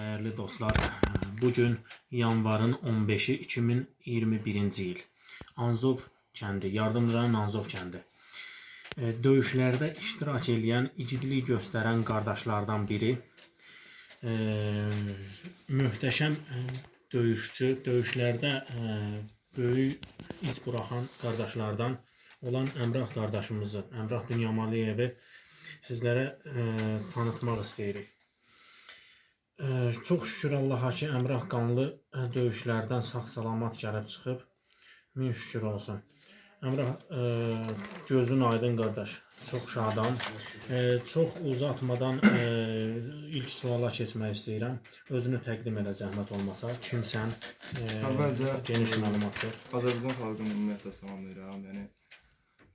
Değerli dostlar, bugün yanvarın 15'i 2021-ci il. Anzov kəndi, yardımcıların Anzov kəndi. E, Döyüşlərdə iştirak edən, igidlik göstərən qardaşlardan biri. E, möhtəşəm e, döyüşçü, döyüşlərdə böyük iz buraxan qardaşlardan olan Əmrah qardaşımızı, Əmrah Dünyamaliyevi sizlərə tanıtmaq istəyirik. Çox şükür Allaha ki, Əmrah qanlı döyüşlərdən sağ-salamat gəlib çıxıb. Min şükür olsun. Əmrah ə, gözün aydın qardaş. Çox şadam. Ə, çox uzatmadan ə, ilk suala keçmək istəyirəm. Özünü təqdim elə zəhmət olmasa. Kimsən? Ə, Əvvəlcə- geniş məlumat ver. Azərbaycan xalqını ümumiyyətlə salamlayıram. Yəni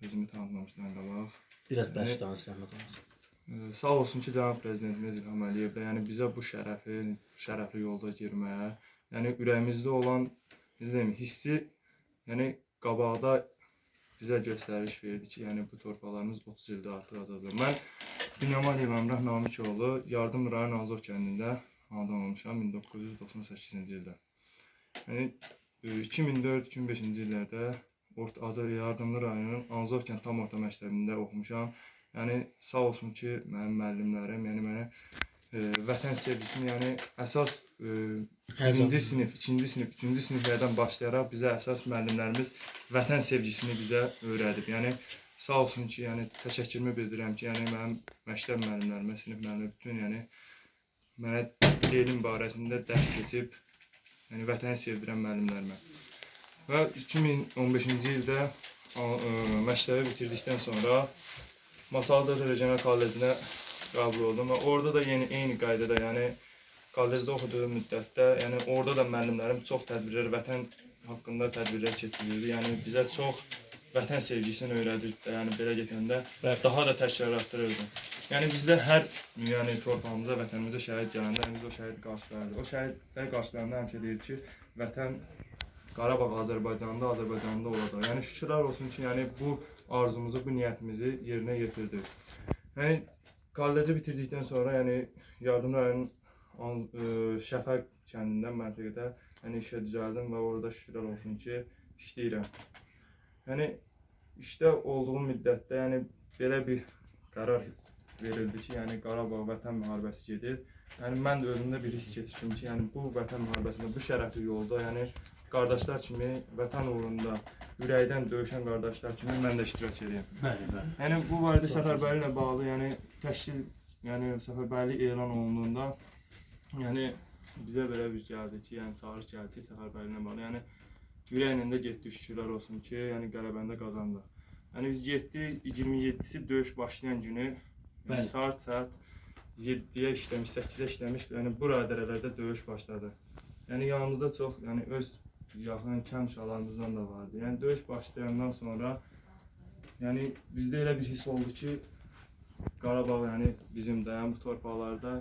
özümü tanıtmamışdan qabaq. Biraz bəs danış zəhmət olmasa. Ee, Sağ olsun ki, cənab prezidentimiz İlham Əliyev də yəni bizə bu şərəfi, şərəfli yolda girməyə, yəni ürəyimizdə olan necə deyim, hissi yəni qabaqda bizə göstəriş verdi ki, yəni bu torpaqlarımız 30 ildə artıq azaddır. Mən Binyamal Əmrah Namikoğlu Yardım rayon Azov kəndində anadan olmuşam 1998-ci ildə. Yəni e, 2004-2005-ci illərdə Orta Azər Yardımlı rayonunun Anzov kənd tam orta məktəbində oxumuşam. Yəni sağ olsun ki, mənim müəllimlərim, yəni mənə e, vətən sevgisini, yəni əsas e, Hər birinci sinif, ikinci sinif, üçüncü siniflərdən başlayaraq bizə əsas müəllimlərimiz vətən sevgisini bizə öyrədib. Yəni sağ olsun ki, yəni təşəkkürümü bildirirəm ki, yəni mənim məktəb müəllimlərimə, sinif müəllimlərimə bütün yəni mənə elm barəsində dərs keçib, yəni vətəni sevdirən müəllimlərimə. Və 2015-ci ildə ə, məktəbi bitirdikdən sonra Masalda Regional Kollecinə qəbul oldum və orada da yeni eyni qaydada, yəni kollecdə oxuduğum müddətdə, yəni orada da müəllimlərim çox tədbirlər, vətən haqqında tədbirlər keçirirdi. Yəni bizə çox vətən sevgisini öyrədirdi. Yəni belə getəndə Bəli. daha da təkrarlatdırırdı. Yəni bizdə hər yəni torpağımıza, vətənimizə şəhid gələndə biz o şəhid qarşılayırıq. O şəhidlər qarşılayanda həmişə deyir ki, vətən Qarabağ Azərbaycanda, Azərbaycanda olacaq. Yəni şükürlər olsun ki, yəni bu arzumuzu, bu niyyətimizi yerinə yetirdik. Yəni kolleci bitirdikdən sonra, yəni Yardım An- ə, Şəfəq kəndində məntəqədə yəni işə düzəldim və orada şükürlər olsun ki, işləyirəm. Yəni işdə olduğum müddətdə yəni belə bir qərar verildi ki, yəni Qarabağ vətən müharibəsi gedir. Yəni mən də özümdə bir hiss keçirdim ki, yəni bu vətən müharibəsində, bu şərəfli yolda, yəni qardaşlar kimi vətən uğrunda ürəkdən döyüşən qardaşlar kimi mən də iştirak edirəm. Bəli, bəli. Yəni bu barədə səfərbərliklə ilə bağlı, yəni təşkil, yəni səfərbərlik elan olunduğunda, yəni bizə belə bir gəldi ki, yəni çağırış gəldi ki, səfərbərliklə bağlı, yəni ürəklə də getdik şükürlər olsun ki, yəni qələbəndə qazandıq. Yəni biz getdik 27-si döyüş başlayan günü, Bəli. yəni saat saat 7-yə işləmiş, 8-ə işləmiş, yəni bu radələrdə döyüş başladı. Yəni yanımızda çox, yəni öz yaxın kənd uşaqlarımızdan da vardı. Yəni döyüş başlayandan sonra Yəni bizdə elə bir hiss oldu ki, Qarabağ yəni bizim də yəni bu torpaqlarda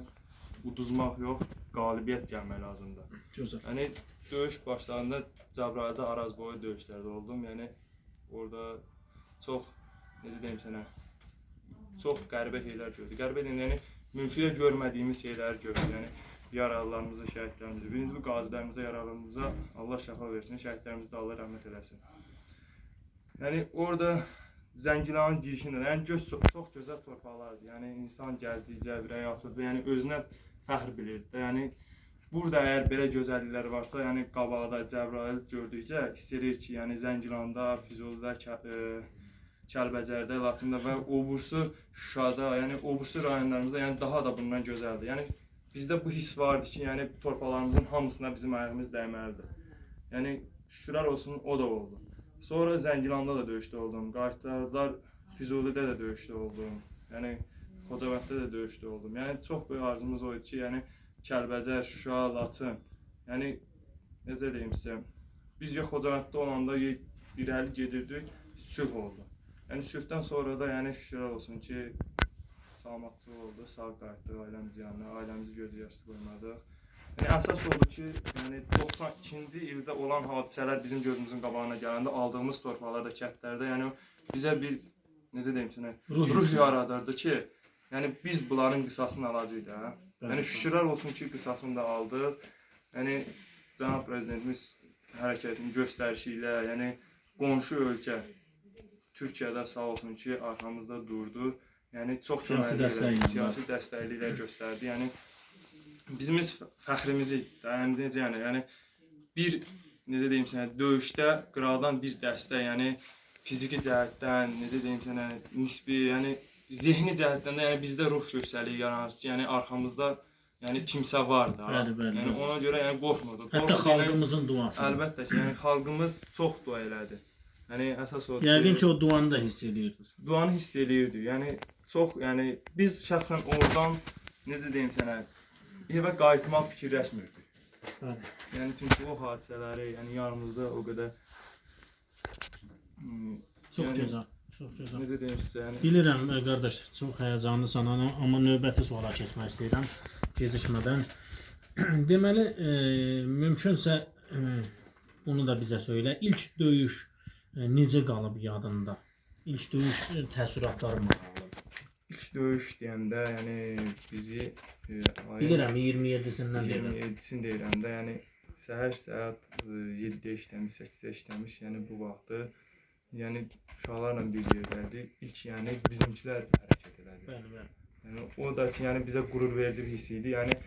uduzmaq yox, qalibiyyət gəlmək lazımdır. Gözəl. Yəni döyüş başlarında Cəbrayılda Araz boyu döyüşlərdə oldum. Yəni orada çox necə deyim sənə çox qəribə şeylər gördük. Qəribə deyim, yəni mümkün də görmədiyimiz şeyləri gördük. Yəni yaralılarımızı, şəhidlərimizi, birinci bu qazilərimizə, yaralılarımıza Allah şəfa versin, şəhidlərimizə də Allah rəhmət eləsin. Yəni orada Zəngilanın girişində, yəni göz çox, çox gözəl torpaqlardır. Yəni insan gəzdikcə, ürəyi açılca, yəni özünə fəxr bilirdi. Yəni burada əgər belə gözəlliklər varsa, yəni qabaqda Cəbrayıl gördükcə hiss edir ki, yəni Zəngilanda, Füzulidə, e, Kəlbəcərdə, Laçında və obursu Şuşada, yəni obursu rayonlarımızda yəni daha da bundan gözəldir. Yəni bizdə bu hiss vardı ki, yəni torpaqlarımızın hamısına bizim ayağımız dəyməlidir. Yəni şükürlər olsun o da oldu. Sonra Zəngilanda da döyüşdə oldum. Qayıtlar Füzulidə də döyüşdə oldum. Yəni Xocavənddə də döyüşdə oldum. Yəni çox böyük arzumuz o idi ki, yəni Kəlbəcər, Şuşa, Laçın. Yəni necə deyim sizə? Biz ya Xocavənddə olanda irəli gedirdik, sülh oldu. Yəni sülhdən sonra da yəni şükürlər olsun ki, salamatçılıq oldu, sağ qayıtdıq ailəmiz yanına, ailəmizi gözü yaşlı qoymadıq. Yəni əsas odur ki, yəni 92-ci ildə olan hadisələr bizim gözümüzün qabağına gələndə aldığımız torpaqlarda, kəndlərdə, yəni bizə bir necə deyim sənə, Ruh ruh yaradırdı ki, yəni biz bunların qisasını alacağıq da. Yəni şükürlər olsun ki, qisasını da aldıq. Yəni cənab prezidentimiz hərəkətinin göstərişi ilə, yəni qonşu ölkə Türkiyədə sağ olsun ki, arxamızda durdu. Yəni çox Siyasi dəstəyi siyasi dəstəyi ilə göstərdi. Yəni bizimiz fəxrimizi, yəni necə yəni, yəni bir necə deyim sənə, döyüşdə qıraqdan bir dəstə, yəni fiziki cəhətdən, necə deyim sənə, nisbi, yəni zehni cəhətdən də yəni bizdə ruh göstərliyi yaranır ki, yəni arxamızda yəni kimsə var da. Bəli, bəli, Yəni ona görə yəni qorxmurduq. Hətta xalqımızın duası. əlbəttə ki, yəni xalqımız çox dua elədi. Yəni əsas odur Yəqin ki, o duanı da hiss edirdiniz. duanı hiss eləyirdi. Yəni çox, yəni biz şəxsən oradan necə deyim sənə, evə qayıtmaq fikirləşmirdik. Bəli. Yəni çünki o hadisələri, yəni yanımızda o qədər hmm, Çox Yəni- gözəl. Çox gözəl. necə deyim sizə, yəni Bilirəm ə, qardaş, çox həyəcanlısan, amma, amma növbəti suala keçmək istəyirəm gecikmədən. Deməli, e, mümkünsə e, bunu da bizə söylə. İlk döyüş e, necə qalıb yadında? İlk döyüş e, təəssüratları maraqlıdır. ilk döyüş deyəndə, yəni bizi e, Bilirəm 27-sindən deyirəm. 27-sini deyirəm də, yəni səhər saat 7-də işləmiş, 8-də işləmiş, yəni bu vaxtı yəni uşaqlarla bir yerdədir. İlk yəni bizimkilər hərəkət elədi. Bəli, bəli. Yəni o da ki, yəni bizə qürur verici bir hiss idi. Yəni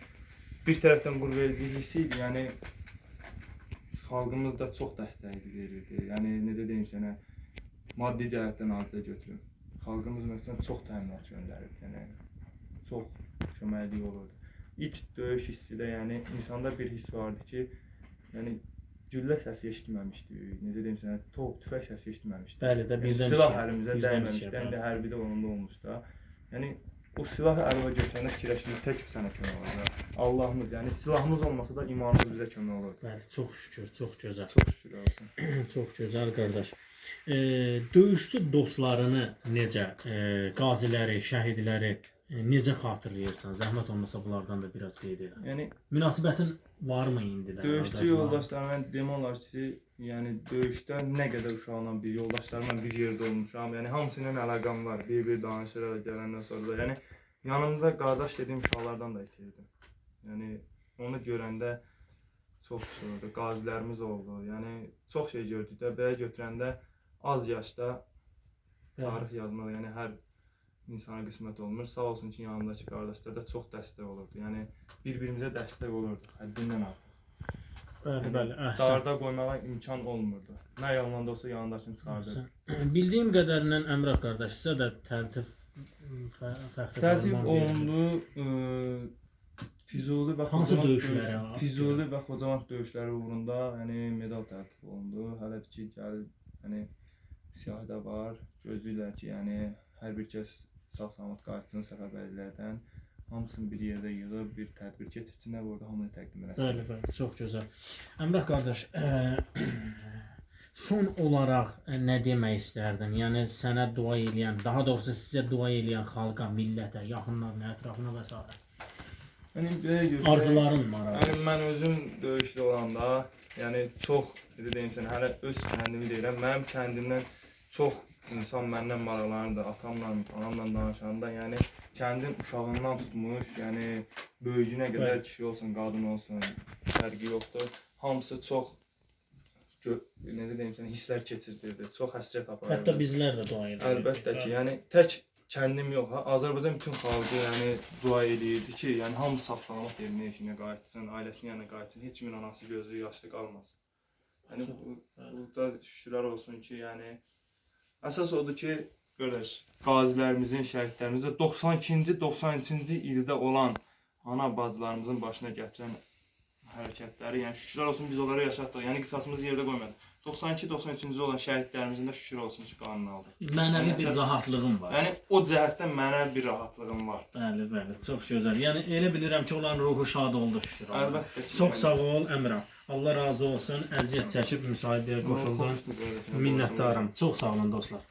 bir tərəfdən qürur verici hiss idi. Yəni xalqımız da çox dəstək verirdi. Yəni necə deyim sənə, maddi cəhətdən azca götürüm. Xalqımız məsələn çox təminat göndərib. Yəni çox köməklik olurdu. İlk döyüş hissidə yəni insanda bir hiss vardı ki, yəni güllə səsi eşitməmişdik. Necə deyim sənə, top, tüfəng səsi eşitməmişdik. Bəli də Yəni birdən silah iki- əlimizə dəyməmişdi. İndi bəli. hərbidə onda olmuş da. Yəni o silahı əlimə götürəndə fikirləşdim tək sənə kömək olacaq. Allahımız, yəni silahımız olmasa da imanımız bizə kömək olur. Bəli, çox şükür, çox gözəl. Çox şükür olsun. Çox gözəl qardaş. E, döyüşçü dostlarını necə, e, qaziləri, şəhidləri necə xatırlayırsan? Zəhmət olmasa bunlardan da biraz qeyd edin. Yəni Münasibətin varmı indi də? döyüşçü qardaşlar? yoldaşlarım demək olar ki, yəni döyüşdə nə qədər uşaqla bir yoldaşlarımla bir yerdə olmuşam. Yəni hamısı ilə əlaqəm var. Bir-bir danışırıq gələndən sonra da. Yəni yanımda qardaş dediyim uşaqlardan da itirdim. Yəni onu görəndə çox pis oldu. Qazilərimiz oldu. Yəni çox şey gördük də. Belə götürəndə az yaşda tarix yazmaq, yəni hər insana qismət olmur. Sağ olsun ki, yanımdakı qardaşlar da çox dəstək olurdu. Yəni bir-birimizə dəstək olurduq. Həddindən artıq. Bəli, bəli, əhsən. Darda qoymağa imkan olmurdu. Nə yalan da olsa yanındakını əhsən. Bildiyim qədərindən Əmrah qardaş sizə də təltif fə, fəxri Tərtib olundu. ə, Füzuli və Hansı Xocavənd döyüşlərə? döyüş- Füzuli və Xocavənd döyüşləri uğrunda yəni medal tərtib olundu. Hələ ki gəl yəni siyahı da var. Gözləyirlər ki, yəni hər bir kəs sağ-salamat qayıtsın səfərbərliklərdən. Hamısını bir yerdə yığıb bir tədbir keçirsinlər, orada hamını təqdim eləsin. Bəli, bəli, çox gözəl. Əmrah qardaş, ə, son olaraq ə, nə demək istərdin? Yəni sənə dua eləyən, daha doğrusu sizə dua eləyən xalqa, millətə, yaxınlarına, ətrafına və s. Yəni belə Arzuların maraqlı. Yəni mən özüm döyüşdə olanda, yəni çox necə deyim sənə, hələ öz kəndimi deyirəm. Mənim kəndimdən çox insan məndən maraqlanırdı. Atamla, anamla danışanda, yəni kəndin uşağından tutmuş, yəni böyüyünə qədər Bəli. kişi olsun, qadın olsun, fərqi yoxdur. Hamısı çox necə deyim sənə, hisslər keçirdirdi. Çox həsrət aparırdı. Hətta bizlər də dua edirik. Əlbəttə ki, yəni tək kəndim yox, ha, Azərbaycan bütün xalqı yəni dua eləyirdi ki, yəni hamı sağ-salamat evinə, eşinə qayıtsın, ailəsinə yanına qayıtsın, heç kimin anası gözü yaşlı qalmasın. Yəni bu, bəli. burada şükürlər olsun ki, yəni əsas odur ki, qardaş, qazilərimizin, şəhidlərimizin 92-ci, 93-cü ildə olan ana bacılarımızın başına gətirən hərəkətləri, yəni şükürlər olsun biz onları yaşatdıq. Yəni qisasımızı yerdə qoymadıq. 92-93-cü olan şəhidlərimizin də şükür olsun ki, qanını aldıq. Mənəvi bir rahatlığım var. Yəni o cəhətdən mənə bir rahatlığım var. Bəli, bəli, çox gözəl. Yəni elə bilirəm ki, onların ruhu şad oldu şükür. Əlbəttə. Çox sağ ol Əmrah. Allah razı olsun. Əziyyət çəkib müsahibəyə qoşuldun. Minnətdaram. Çox sağ olun dostlar.